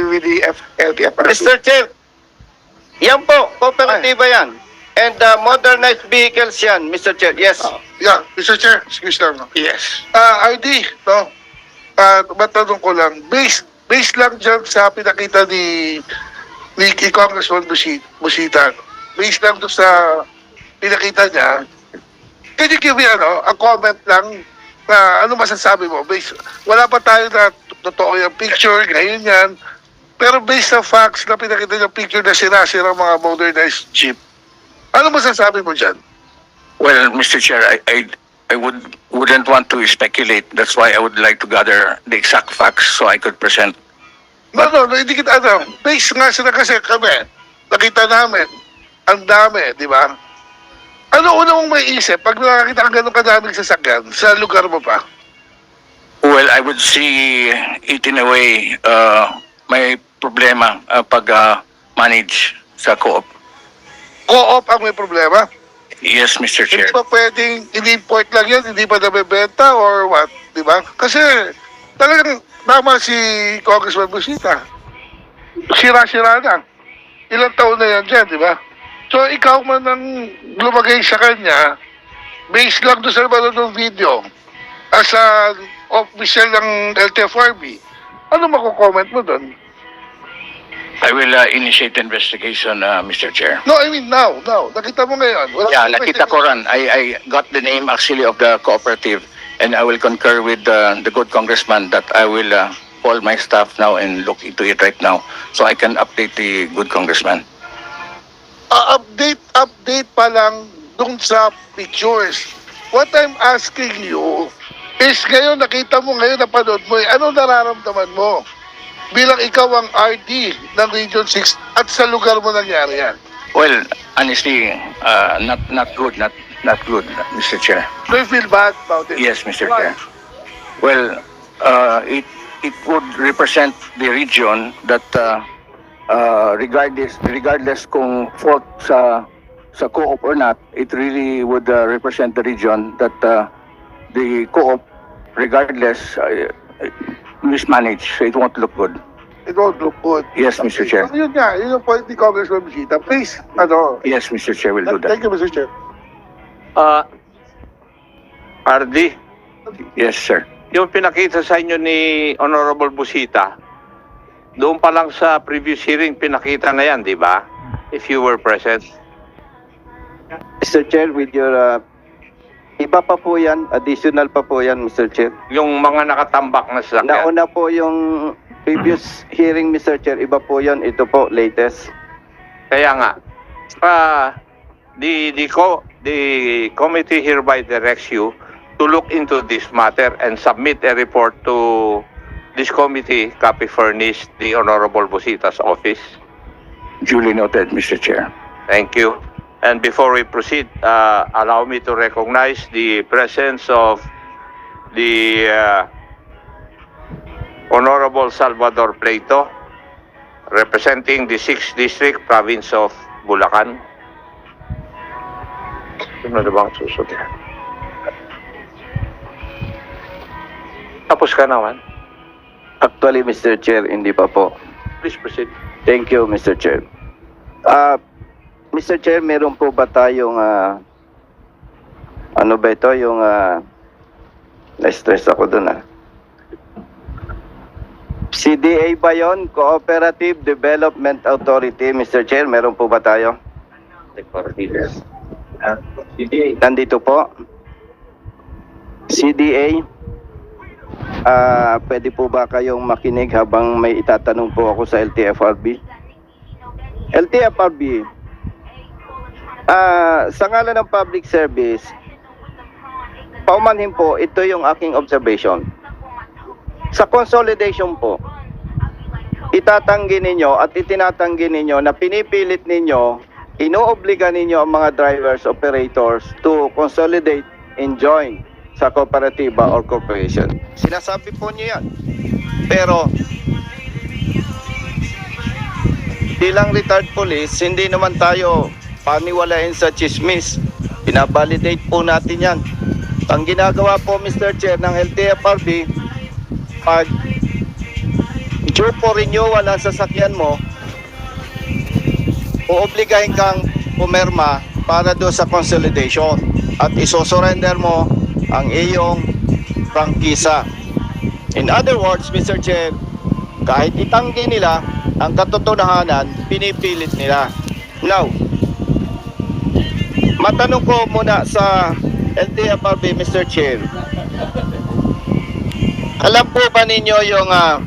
with the F- LTFRB. Mr. Chair, yan po, kooperatiba yan. And uh, modernized vehicles yan, Mr. Chair. Yes. Ah, yeah, Mr. Chair, excuse lang. no? Yes. Ah, RD, no? Ah, matanong ko lang, based, based lang dyan sa pinakita ni ni kay Congressman Busi- Busita, based lang doon sa pinakita niya, can you give me ano, a comment lang na ano masasabi mo? Based, wala pa tayo na totoo yung picture, ngayon yan, pero based sa facts na pinakita yung picture na sira-sira mga modernized jeep, ano masasabi mo dyan? Well, Mr. Chair, I, I, I would, wouldn't want to speculate. That's why I would like to gather the exact facts so I could present. No, no, no, hindi kita, ano, base nga sila kasi kami, nakita namin, ang dami, di ba? Ano una mong may isip pag nakakita kang ganun kadaming sasakyan sa lugar mo pa? Well, I would see it in a way, uh, may problema uh, pag uh, manage sa co-op. Co-op ang may problema. Yes, Mr. Chair. Hindi ba pwedeng in-import lang yan, hindi pa nabebenta or what, di ba? Kasi talagang tama si Congressman Busita. Sira-sira na. Ilang taon na yan dyan, di ba? So ikaw man ang lumagay sa kanya, based lang doon sa mga ng video, as a official ng LTFRB, ano mako-comment mo doon? I will uh, initiate investigation, uh, Mr. Chair. No, I mean now, now. Nakita mo ngayon. Wala Yeah, nakita ko ran. I, I got the name actually of the cooperative and I will concur with uh, the good congressman that I will uh, call my staff now and look into it right now so I can update the good congressman. uh, update update pa lang dun sa pictures. What I'm asking you is ngayon nakita mo ngayon napanood mo eh, ano nararamdaman mo bilang ikaw ang RD ng Region 6 at sa lugar mo nangyari yan. Well, honestly, uh, not not good, not not good, Mr. Chair. Do you feel bad about it? Yes, Mr. Why? Chair. Well, uh, it it would represent the region that uh, uh, regardless regardless kung fault sa sa co-op or not, it really would uh, represent the region that uh, the co-op regardless uh, mismanaged, so it won't look good. It won't look good. Yes, Mr. Chair. So, yun nga, yun yung point ni Congressman Bisita. Please, ano, Yes, Mr. Chair, will do that. thank you, Mr. Chair. Ah, RD, Yes, sir. yung pinakita sa inyo ni Honorable Busita, doon pa lang sa previous hearing pinakita na yan, di ba? If you were present. Mr. Chair, with your, uh, iba pa po yan, additional pa po yan, Mr. Chair. Yung mga nakatambak na sasakyan. Nauna po yung previous hearing, Mr. Chair, iba po yan, ito po, latest. Kaya nga, ah, the, the, co the committee hereby directs you to look into this matter and submit a report to this committee, copy furnished the Honorable Busita's office. Duly noted, Mr. Chair. Thank you. And before we proceed, uh, allow me to recognize the presence of the uh, Honorable Salvador Plato, representing the 6th District, Province of Bulacan. Ano na bang susunod? Tapos ka naman. Actually, Mr. Chair, hindi pa po. Please proceed. Thank you, Mr. Chair. Ah, Mr. Chair, meron po ba tayong, ah, ano ba ito, yung, ah, na-stress ako dun ah. CDA ba yun? Cooperative Development Authority, Mr. Chair, meron po ba tayo? Nandito po. CDA. Ah, pwede po ba kayong makinig habang may itatanong po ako sa LTFRB? LTFRB. Ah, sa ngalan ng public service, paumanhin po, ito yung aking observation. Sa consolidation po, itatanggi ninyo at itinatanggi ninyo na pinipilit ninyo, inoobliga ninyo ang mga drivers, operators to consolidate and join sa kooperatiba or corporation. Sinasabi po niyo yan. Pero, bilang retired police, hindi naman tayo paniwalain sa chismis. Binabalidate po natin yan. Ang ginagawa po, Mr. Chair, ng LTFRB, pag due for renewal ang sasakyan mo, uobligahin kang pumirma para do sa consolidation at isosurrender mo ang iyong prangkisa. In other words, Mr. Chair, kahit itanggi nila, ang katotohanan, pinipilit nila. Now, matanong ko muna sa LTFRB, Mr. Chair. Alam po ba ninyo yung ah,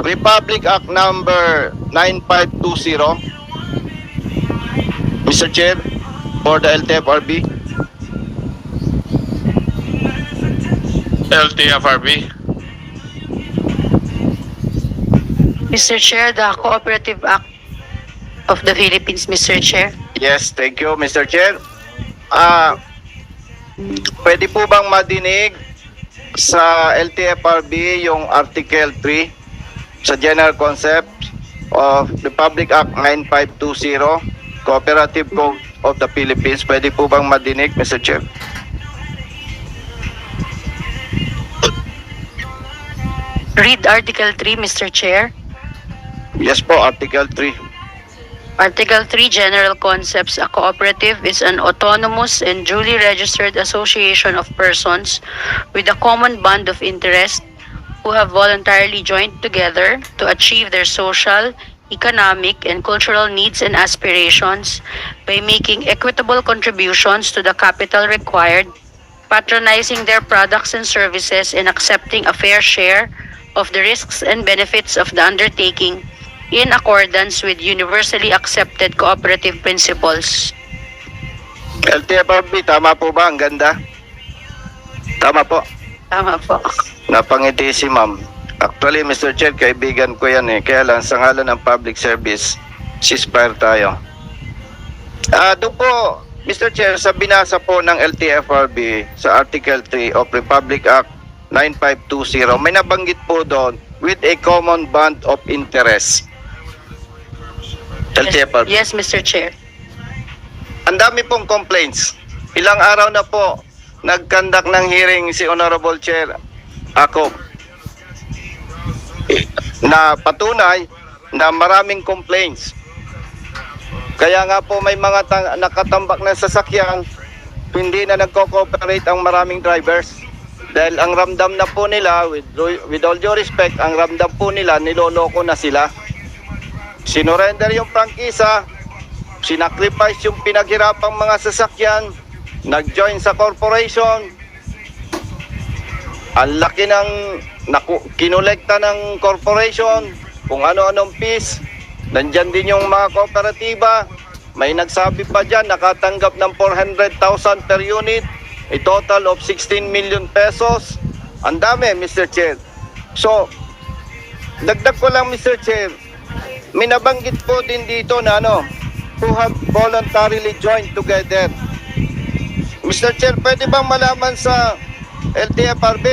Republic Act number 9520? Mr. Chair, for the LTFRB? LTFRB. Mr. Chair, the Cooperative Act of the Philippines, Mr. Chair. Yes, thank you, Mr. Chair. Ah, pwede po bang madinig sa LTFRB yung Article 3 sa General Concept of the Public Act 9520, Cooperative Code of the Philippines. Pwede po bang madinig, Mr. Chair? Read Article 3, Mr. Chair. Yes po, Article 3. Article 3 General Concepts A cooperative is an autonomous and duly registered association of persons with a common bond of interest who have voluntarily joined together to achieve their social, economic, and cultural needs and aspirations by making equitable contributions to the capital required, patronizing their products and services, and accepting a fair share of the risks and benefits of the undertaking in accordance with universally accepted cooperative principles. LTFRB, tama po ba? Ang ganda. Tama po. Tama po. Napangiti si ma'am. Actually, Mr. Chair, kaibigan ko yan eh. Kaya lang, sa ngalan ng public service, ceasefire tayo. Ah, doon po, Mr. Chair, sa binasa po ng LTFRB sa Article 3 of Republic Act 9520, may nabanggit po doon with a common bond of interest. LTFRB. Yes, Mr. Chair. Ang dami pong complaints. Ilang araw na po nagkandak ng hearing si Honorable Chair ako na patunay na maraming complaints. Kaya nga po may mga nakatambak na sasakyan, hindi na nagko-cooperate ang maraming drivers. Dahil ang ramdam na po nila, with, with all due respect, ang ramdam po nila, niloloko na sila. Sinurrender yung prangkisa, sinacrifice yung pinaghirapang mga sasakyan, nag-join sa corporation, ang laki ng naku, kinolekta ng corporation, kung ano-anong fees, nandyan din yung mga kooperatiba, may nagsabi pa dyan, nakatanggap ng 400,000 per unit, a total of 16 million pesos. Ang dami, Mr. Chair. So, dagdag ko lang, Mr. Chair, may nabanggit po din dito na ano, who have voluntarily joined together. Mr. Chair, pwede bang malaman sa LTFRB,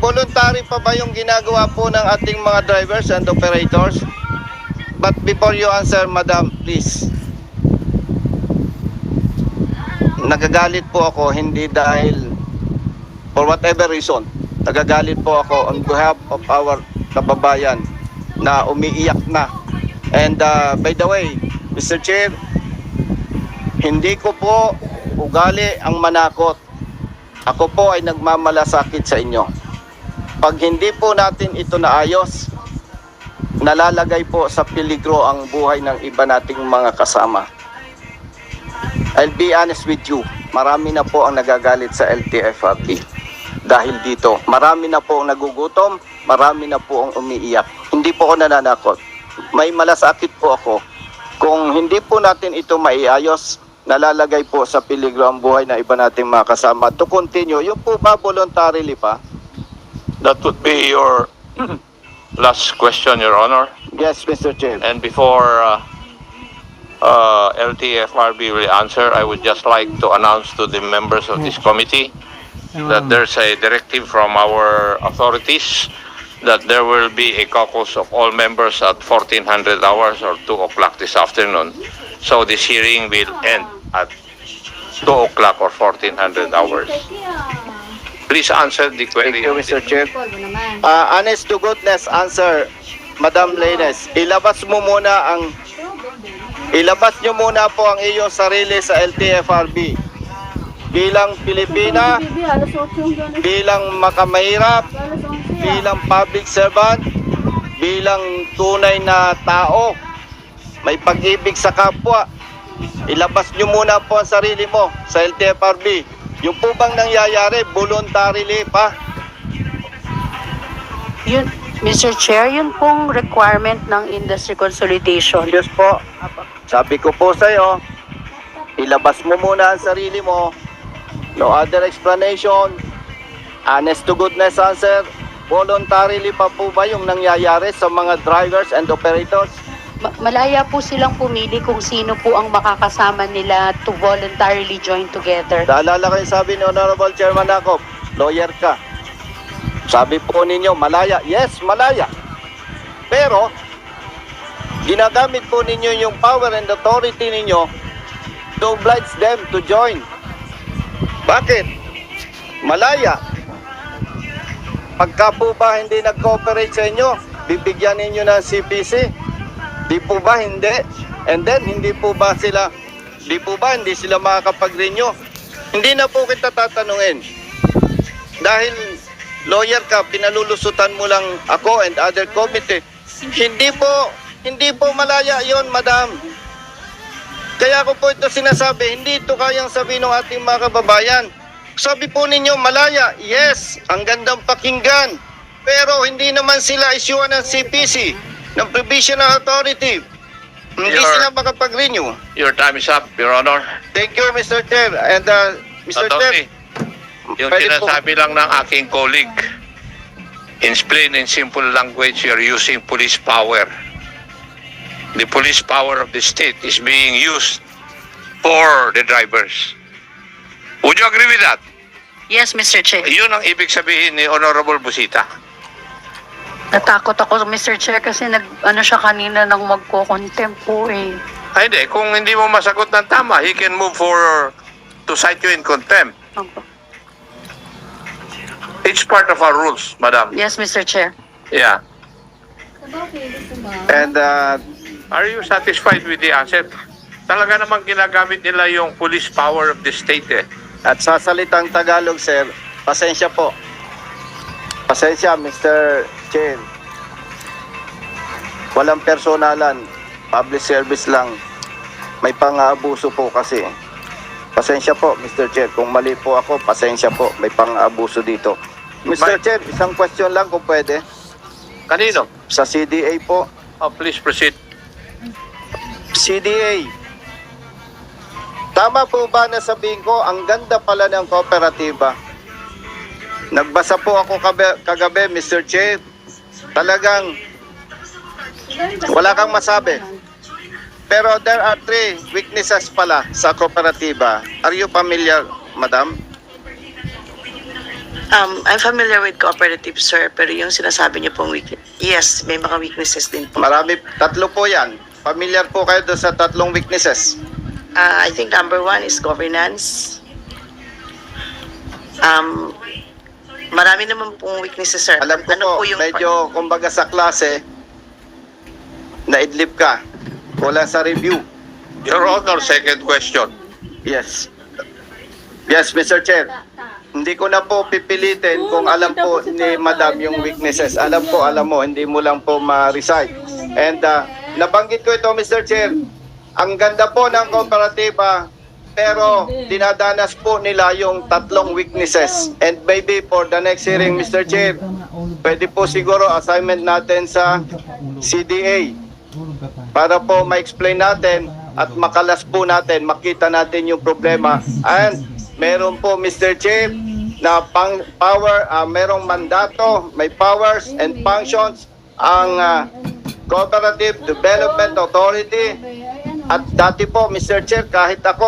voluntary pa ba yung ginagawa po ng ating mga drivers and operators? But before you answer, Madam, please. Nagagalit po ako hindi dahil for whatever reason. Nagagalit po ako on behalf of our kababayan na umiiyak na. And uh, by the way, Mr. Chair, hindi ko po ugali ang manakot. Ako po ay nagmamalasakit sa inyo. Pag hindi po natin ito naayos, nalalagay po sa peligro ang buhay ng iba nating mga kasama. I'll be honest with you, marami na po ang nagagalit sa LTFRB. Dahil dito, marami na po ang nagugutom, marami na po ang umiiyak. Hindi po ako nananakot. May malasakit po ako. Kung hindi po natin ito maiayos, nalalagay po sa peligro ang buhay ng iba nating mga kasama. To continue, yung po ba voluntarily pa? That would be your last question, Your Honor. Yes, Mr. Chair. And before uh, uh, LTFRB will answer, I would just like to announce to the members of this committee that there's a directive from our authorities that there will be a caucus of all members at 1400 hours or 2 o'clock this afternoon. So this hearing will end at 2 o'clock or 1400 hours. Please answer the Thank query. you, of the- Mr. Chair. Uh, honest to goodness answer, Madam Leines, ilabas mo muna ang ilabas nyo muna po ang iyong sarili sa LTFRB. Bilang Pilipina, bilang makamahirap, bilang public servant, bilang tunay na tao, may pag-ibig sa kapwa. Ilabas nyo muna po ang sarili mo sa LTFRB. Yung po bang nangyayari, voluntarily pa? Yun, Mr. Chair, yun pong requirement ng industry consolidation. Diyos po, sabi ko po sa iyo, ilabas mo muna ang sarili mo. No other explanation. Honest to goodness answer. Voluntarily pa po ba yung nangyayari sa mga drivers and operators? Ma- malaya po silang pumili kung sino po ang makakasama nila to voluntarily join together. Naalala ko yung sabi ni Honorable Chairman Akop, lawyer ka. Sabi po ninyo, malaya. Yes, malaya. Pero, ginagamit po ninyo yung power and authority ninyo to oblige them to join. Bakit? Malaya. Pagka po ba hindi nag-cooperate sa inyo, bibigyan ninyo ng CPC? Di po ba hindi? And then, hindi po ba sila, di po ba hindi sila makakapag-renew? Hindi na po kita tatanungin. Dahil lawyer ka, pinalulusutan mo lang ako and other committee. Hindi po, hindi po malaya yon madam. Kaya ko po ito sinasabi, hindi ito kayang sabihin ng ating mga kababayan. Sabi po ninyo, malaya, yes, ang gandang pakinggan. Pero hindi naman sila isyuan ng CPC, ng Provisional Authority. Hindi Your- sila makapag-renew. Your time is up, Your Honor. Thank you, Mr. Chair. And uh, Mr. Chair, yung pwede po- sinasabi lang ng aking colleague, in plain and simple language, you're using police power. The police power of the state is being used for the drivers. Would you agree with that? Yes, Mr. Chair. Yun ang ibig sabihin ni Honorable Busita. Natakot ako, Mr. Chair, kasi nag, ano siya kanina nang magko-contempt po eh. Ay, hindi. Kung hindi mo masagot ng tama, he can move for to cite you in contempt. Opo. It's part of our rules, madam. Yes, Mr. Chair. Yeah. and uh, Are you satisfied with the answer? Talaga namang ginagamit nila yung police power of the state eh. At sa salitang Tagalog, sir, pasensya po. Pasensya, Mr. Chair. Walang personalan. Public service lang. May pang-aabuso po kasi. Pasensya po, Mr. Chair. Kung mali po ako, pasensya po. May pang-aabuso dito. Mr. May- Chair, isang question lang kung pwede. Kanino? Sa CDA po. Oh, please proceed. CDA. Tama po ba na sabihin ko, ang ganda pala ng kooperatiba? Nagbasa po ako kagabi, Mr. Chair. Talagang wala kang masabi. Pero there are three weaknesses pala sa kooperatiba. Are you familiar, madam? Um, I'm familiar with cooperative, sir, pero yung sinasabi niyo pong weakness, yes, may mga weaknesses din po. Marami, tatlo po yan. Familiar po kayo doon sa tatlong weaknesses. Uh, I think number one is governance. Um, marami naman pong weaknesses, sir. Alam ko ano po, po yung medyo kumbaga sa klase, naidlip ka. Wala sa review. Your Honor, second question. Yes. Yes, Mr. Chair. Hindi ko na po pipilitin kung alam po ni Madam yung weaknesses. Alam po, alam mo, hindi mo lang po ma-recite. And uh, nabanggit ko ito, Mr. Chair. Ang ganda po ng kooperatiba, pero dinadanas po nila yung tatlong weaknesses. And maybe for the next hearing, Mr. Chair, pwede po siguro assignment natin sa CDA para po ma-explain natin at makalas po natin, makita natin yung problema. And meron po Mr. Chair na pang power, ah, merong mandato, may powers and functions ang ah, Cooperative Development Authority. At dati po Mr. Chair, kahit ako